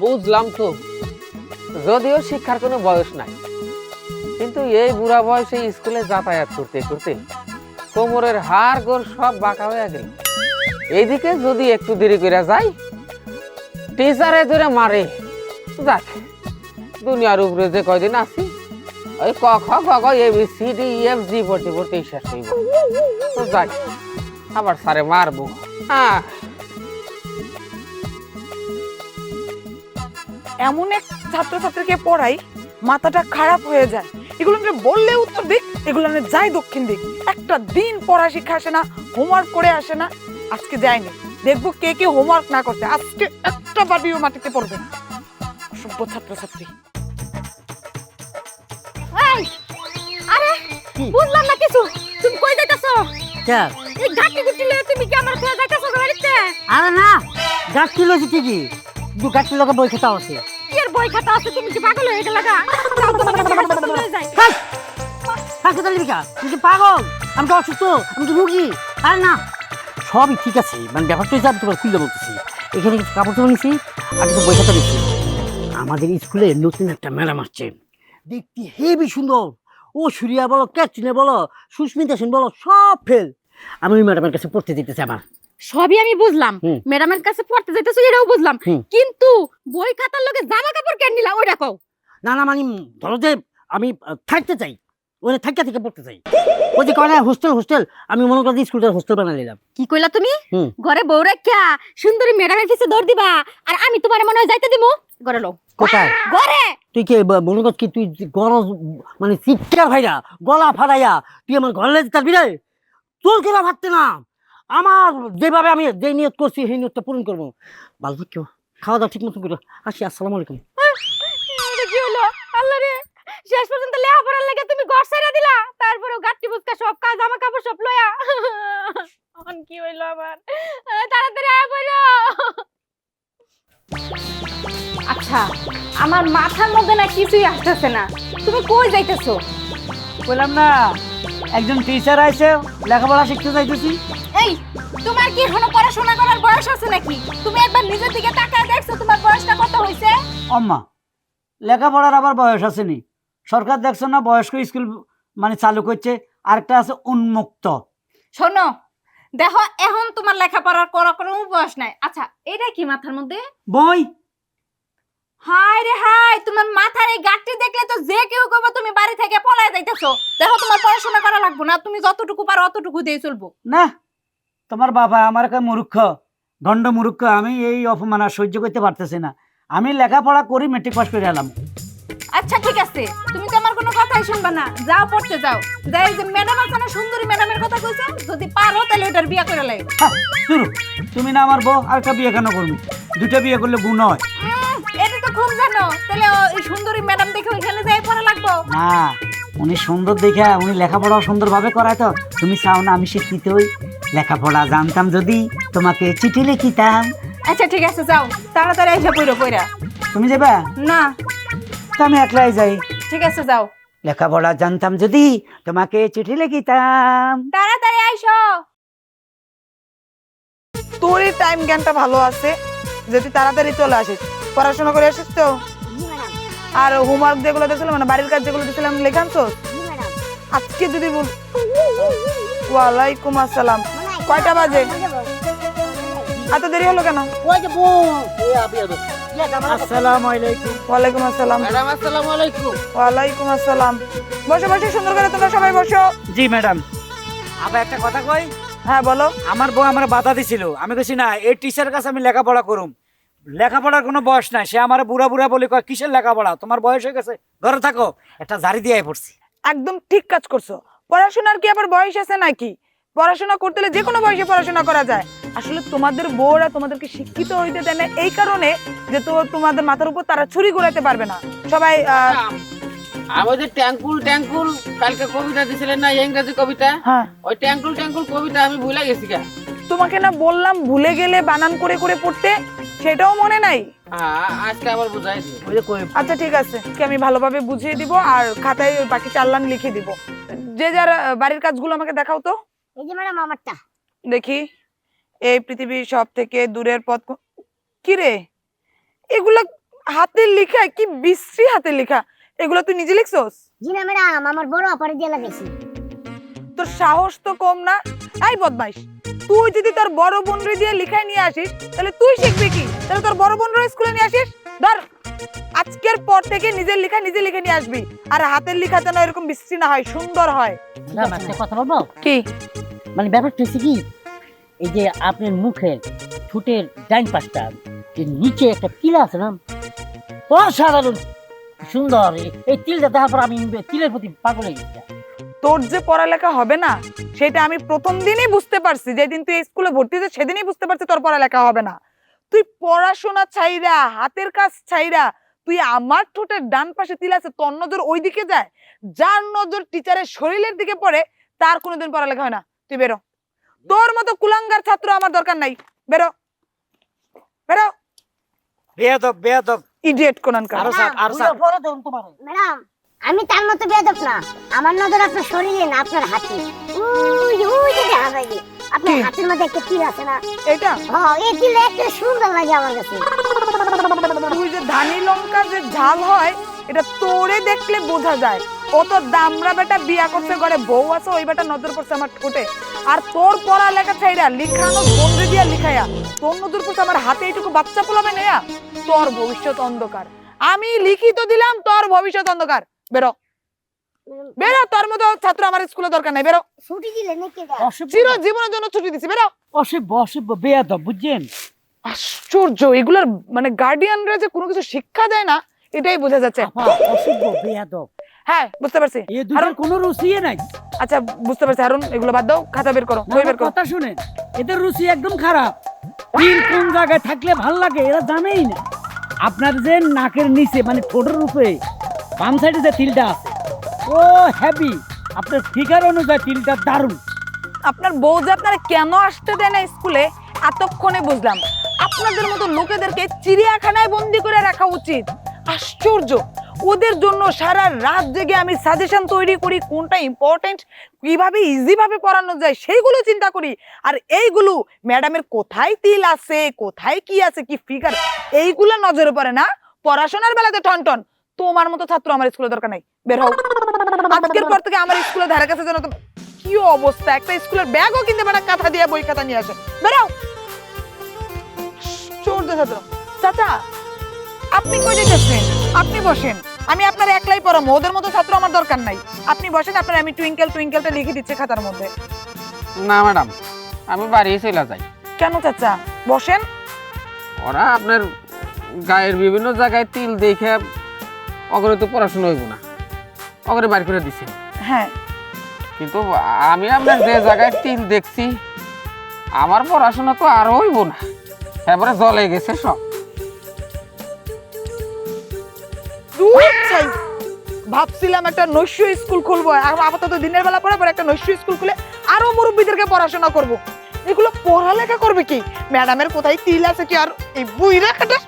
বুঝলাম তো যদিও শিক্ষার কোনো বয়স নাই। কিন্তু এই বুড়া বয়সে স্কুলে যাতায়াত করতে করতে কোমরের হাড় গোড় সব বাঁকা হয়ে গেল। এইদিকে যদি একটু দেরি করে যাই, টিচারে ধরে মারে। যাক, দুনিয়ার উপরে যে কয়দিন আছি, ওই ক খ গ A, B, C, D F G পড়তে পড়তে শেষ হইব। যাই, আবার স্যারে মারবো। হ্যাঁ এমন এক ছাত্রছাত্রীকে পড়াই মাথাটা খারাপ হয়ে যায়। এগুলো নিয়ে বললে উত্তর দিক এগুলো নিয়ে যাই দক্ষিণ দিক। একটা দিন পড়া শিক্ষা আসে না হোমওয়ার্ক করে আসে না আজকে যায়নি। দেখব কে কে হোমওয়ার্ক না করছে আজকে একটা বাড়িও মাটিতে পড়বে না। অসভ্য ছাত্রছাত্রী। এই আরে বুঝলাম না কিছু। তুমি কই যাইতাছো? এই গাটি গুটি লয়ে তুমি কি আমার ফেলে যাইতাছো বাড়িতে আরে না গাছটি লইছি ঠিকই। লোকে বই খেতে আছে। কি বই খাতা আছে? তুমি কি পাগল হয়ে গেলা গা? যাও তোমাকে লয়ে যাই কাকে বিকা তুই কি পাগল? আমি তো অসুস্থ আমি তো রুগী। আরে না। সবই ঠিক আছে মানে ব্যাপারটা হচ্ছে আমি তোমার খুলে বলতেছি। এখানে কিছু কাপড় চোপড় নিছি আর কিছু বই খাতা নিছি। আমাদের স্কুলে নতুন একটা ম্যাডাম আসছে। দেখতে হেবি সুন্দর। ও সুরিয়া বলো ক্যাটরিনা বলো সুস্মিতা সেন বলো সব ফেল আমি ওই ম্যাডামের কাছে পড়তে দিতেছি আমার সবই আমি বুঝলাম। ম্যাডামের কাছে পড়তে যাইতাছো এটাও বুঝলাম। কিন্তু বই খাতার লগে জামা কাপড় কেন নিলা? ওইটা কও না না মানে ধরো যে আমি থাকতে চাই। ওখানে থাকতে থেকে পড়তে চাই। ওই যে কয় হোস্টেল হোস্টেল আমি মনে করি স্কুলটা হোস্টেল বানাই নিলাম। কি কইলা তুমি? ঘরে বউ রেখা সুন্দরী ম্যাডামের কাছে দৌড় দিবা আর আমি তোমার মনে হয় যাইতে দিমু। ঘরে লো কোথায়? ঘরে! তুই কে মনে করছি তুই গরজ মানে চিৎকার ভাইরা গলা ফাটাইয়া তুই আমার ঘরে লেগে থাকবি রে তোর কেনা ভাবতে না। আমার যেভাবে আমি যে নিয়ত করছি সেই নিয়তটা পূরণ করব। ভালো কেউ? খাওয়া দাওয়া ঠিক মতো করে। আসি আসসালামু আলাইকুম। কি হলো? আল্লাহ রে! শেষ পর্যন্ত লেখাপড়ার লেগে তুমি ঘর ছেড়ে দিলা। তারপরেও গাট্টি বুসকা সব কাজ জামা কাপড় সব লয়া এখন কি হইল আবার? আহ, তাড়াতাড়ি আয় পড়ো। আচ্ছা আমার মাথার মধ্যে না কিছুই আসতেছে না। তুমি কই যাইতেছো? বললাম না একজন টিচার আইছে লেখাপড়া শিখতে চাইতেছি এই তোমার কি এখনও পড়াশোনা করার বয়স আছে নাকি? তুমি একবার নিজের দিকে তাকায় দেখছ তোমার বয়সটা কত হয়েছে? অম্মা লেখাপড়ার আবার বয়স আসেনি। সরকার দেখছ না বয়স্ক স্কুল মানে চালু করছে আরেকটা আছে উন্মুক্ত। শোনো দেখো এখন তোমার লেখাপড়ার করার কোনো বয়স নাই। আচ্ছা এটা কি মাথার মধ্যে? বই! হায় রে হায় তোমার মাথার এই গাঁটটি দেখলে তো যে কেউ বাড়ি থেকে পলায় যাইতেছো। দেখো তোমার পড়াশোনা করা লাগবে না। তুমি যতটুকু পারো অতটুকু দিয়ে চলবো। না তোমার বাবা আমার একটা মূর্খ দণ্ড মূর্খ। আমি এই অপমান আর সহ্য করতে পারতেছি না। আমি লেখাপড়া করি মেট্রিক পাস করে এলাম। আচ্ছা ঠিক আছে। তুমি তো আমার কোনো কথাই শুনবা না। যাও পড়তে যাও। যাই যে ম্যাডাম আছে না সুন্দরী ম্যাডামের কথা কইছো যদি পারো তাহলে ওটার বিয়া করে লাই। হ্যাঁ, শুরু। তুমি না আমার বউ আর একটা বিয়ে কেন করবি? দুটো বিয়ে করলে গুণ হয়। তো জানো? তাহলে ও- এই সুন্দরী ম্যাডাম দেখে ওইখানে যাই পড়া লাগবো। না উনি সুন্দর দেখে উনি লেখাপড়া সুন্দরভাবে করায় তো। তুমি চাও না আমি শিক্ষিত হই? লেখাপড়া জানতাম যদি তোমাকে চিঠি লিখিতাম। আচ্ছা ঠিক আছে যাও। তাড়াতাড়ি এসে পড়ো পড়া। তুমি যাবা? না। তো আমি একলাই যাই। ঠিক আছে যাও। লেখাপড়া জানতাম যদি তোমাকে চিঠি লিখিতাম। তাড়াতাড়ি আইসো। তোর টাইম জ্ঞানটা ভালো আছে। যদি তাড়াতাড়ি চলে আসিস। পড়াশোনা করে আসিস তো আর হোমওয়ার্ক যেগুলো দিয়েছিলাম মানে বাড়ির কাজ যেগুলো দিয়েছিলাম লেখান তো? আজকে যদি বল ওয়ালাইকুম আসসালাম। কয়টা বাজে? এত দেরি হলো কেন? ওয়ালাইকুম আসসালাম। ওয়ালাইকুম আসসালাম। বসো বসো সুন্দর করে তোমরা সবাই বসো। জি ম্যাডাম। আবার একটা কথা কই? হ্যাঁ বলো। আমার বউ আমার বাধা দিছিল। আমি কইছি না এই টিচারের কাছে আমি লেখাপড়া করুম। লেখাপড়ার কোনো বয়স নাই। সে আমার বুড়া বুড়া বলে কয় কিসের লেখাপড়া? তোমার বয়স হয়ে গেছে ঘরে থাকো। একটা জারি দিয়ে পড়ছি। একদম ঠিক কাজ করছ। পড়াশোনার কি আবার বয়স আছে নাকি? পড়াশোনা করতে হলে যে কোনো বয়সে পড়াশোনা করা যায়। আসলে তোমাদের বউরা তোমাদেরকে শিক্ষিত হইতে দেয় না এই কারণে যে তো তোমাদের মাথার উপর তারা ছুরি ঘুরাতে পারবে না। সবাই আহ, আমি যে ট্যাঙ্কুল ট্যাঙ্কুল কালকে কবিতা দিছিলেন না ইংরেজি কবিতা? হ্যাঁ। ওই ট্যাঙ্কুল ট্যাঙ্কুল কবিতা আমি ভুলে গেছি তোমাকে না বললাম ভুলে গেলে বানান করে করে পড়তে। সেটাও মনে নাই? আজকে আবার বুঝাইছি। আচ্ছা ঠিক আছে। আমি ভালোভাবে বুঝিয়ে দিব আর খাতায় ওই বাকি চার লাইন লিখে দিব। যে যার বাড়ির কাজগুলো আমাকে দেখাও তো। এই যে ম্যাডাম আমারটা। দেখি। এই পৃথিবীর সব থেকে দূরের পথ কি রে? এগুলা হাতের লেখা কি বিশ্রী হাতের লেখা। এগুলো তুই নিজে লিখছস? জি না ম্যাডাম আমার বড় অপারে দিয়ে লাগাইছি। তোর সাহস তো কম না। এই বদমাইশ। তুই যদি তোর বড় বোনরে দিয়ে লিখাই নিয়ে আসিস তাহলে তুই শিখবি কি? তাহলে তোর বড় বোনরে স্কুলে নিয়ে আসিস? ধর আজকের পর থেকে নিজের লেখা নিজে লিখে নিয়ে আসবি আর হাতের লেখা যেন এরকম বিশ্রী না হয় সুন্দর হয়। ম্যাডাম একটা কথা বলব? কি? মানে ব্যাপারটা হচ্ছে কি এই যে আপনার মুখের ঠোঁটের ডাইন পাশটা যে নিচে একটা তিল আছে না অসাধারণ সুন্দর এই তিলটা দেখার পর আমি তিলের প্রতি পাগল হয়ে গেছি। তোর যে পড়ালেখা হবে না সেটা আমি প্রথম দিনই বুঝতে পারছি। যেদিন তুই স্কুলে ভর্তি হয়েছে সেদিনই বুঝতে পারছি তোর পড়ালেখা হবে না। তুই পড়াশোনা ছাইরা হাতের কাজ ছাইরা তুই আমার ঠোঁটের ডান পাশে তিল আছে তোর নজর ওই দিকে যায়। যার নজর টিচারের শরীরের দিকে পড়ে তার কোনোদিন পড়ালেখা হয় না। তুই বেরো। তোর মতো কুলাঙ্গার ছাত্র আমার দরকার নাই। বেরো। বেরো। বেয়াদব বেয়াদব। ইডিয়েট কোনানকার আরও স্যার আরও স্যার ম্যাডাম আমি তার মতো বেদক না। আমার নজর আপনার শরীরে না আপনার হাতে। উই উই যে আপনার হাতের মধ্যে একটা তিল আছে না? এটা? হ্যাঁ এই একটা সুন্দর লাগে আমার কাছে। তুই যে ধানি লঙ্কা যে ঝাল হয় এটা তোরে দেখলে বোঝা যায়। ও তো দামরা বেটা বিয়া করছে ঘরে বউ আছে ওই বেটা নজর পড়ছে আমার ঠোঁটে। আর তোর পড়ালেখা ছাইরা লিখানো বন্ধে দিয়া লিখাইয়া তোর নজর পড়ছে আমার হাতে এইটুকু বাচ্চা পোলাবে নেয়া? তোর ভবিষ্যৎ অন্ধকার। আমি লিখিত দিলাম তোর ভবিষ্যৎ অন্ধকার। বেরো। বেরো। তোর মতো ছাত্র আমার স্কুলে দরকার নাই বেরো। ছুটি দিলে নাকি চির জীবনের জন্য ছুটি দিছি বেরো। অসভ্য অসভ্য বেয়াদব বুঝছেন? আশ্চর্য এগুলার মানে গার্ডিয়ানরা যে কোনো কিছু শিক্ষা দেয় না এটাই বোঝা যাচ্ছে। অসভ্য হ্যাঁ বুঝতে পারছি। এ কোনো রুচিয়ে নাই। আচ্ছা বুঝতে পারছি হারুন এগুলো বাদ দাও খাতা বের করো বই বের করো। কথা শুনেন এদের রুচি একদম খারাপ। তিল কোন জায়গায় থাকলে ভালো লাগে এরা জানেই না। আপনার যে নাকের নিচে মানে ঠোঁটের উপরে বাম সাইডে যে তিলটা আছে, ও হ্যাপি আপনার ফিগার অনুযায়ী তিলটা দারুণ। আপনার বউ যে আপনারা কেন আসতে দেয় না স্কুলে, এতক্ষণে বুঝলাম। আপনাদের মতো লোকেদেরকে চিড়িয়াখানায় বন্দি করে রাখা উচিত। আশ্চর্য! ওদের জন্য সারা রাত জেগে আমি সাজেশন তৈরি করি, কোনটা ইম্পর্টেন্ট কীভাবে ইজিভাবে পড়ানো যায়, সেইগুলো চিন্তা করি। আর এইগুলো ম্যাডামের কোথায় তিল আছে, কোথায় কি আছে, কি ফিগার এইগুলো নজরে পড়ে না। পড়াশোনার বেলাতে টন টন তোমার মতো ছাত্র আমার স্কুলে দরকার নাই। বের হও। আজকের পর থেকে আমার স্কুলে ধারে কাছে যেন কি অবস্থা? একটা স্কুলের ব্যাগও কিনতে পারে কাঁথা দিয়ে বই খাতা নিয়ে আসে। বেরাও চোর ছাত্র। চাচা আপনি কই যেতেছেন আপনি বসেন। আমি আপনার একলাই পড়াবো ওদের মতো ছাত্র আমার দরকার নাই। আপনি বসেন আপনার আমি টুইঙ্কেল টুইঙ্কেলটা লিখে দিচ্ছি খাতার মধ্যে। না ম্যাডাম আমি বাড়ি চলে যাই। কেন চাচা? বসেন। ওরা আপনার গায়ের বিভিন্ন জায়গায় তিল দেখে অগরে তো পড়াশোনা হইব না। অগরে বাড়ি করে দিছে। হ্যাঁ। কিন্তু আমি আপনার যে জায়গায় তিল দেখছি আমার পড়াশোনা তো আর হইব না। এবারে জলে গেছে সব। ভাবছিলাম একটা নৈশ স্কুল খুলবো। আর আপাতত দিনের বেলা পরে পরে একটা নৈশ স্কুল খুলে আরও মুরব্বীদেরকে পড়াশোনা করব। এগুলো পড়ালেখা করবে কি? ম্যাডামের কোথায় তিল আছে কি আর? এই বুইরা কাটা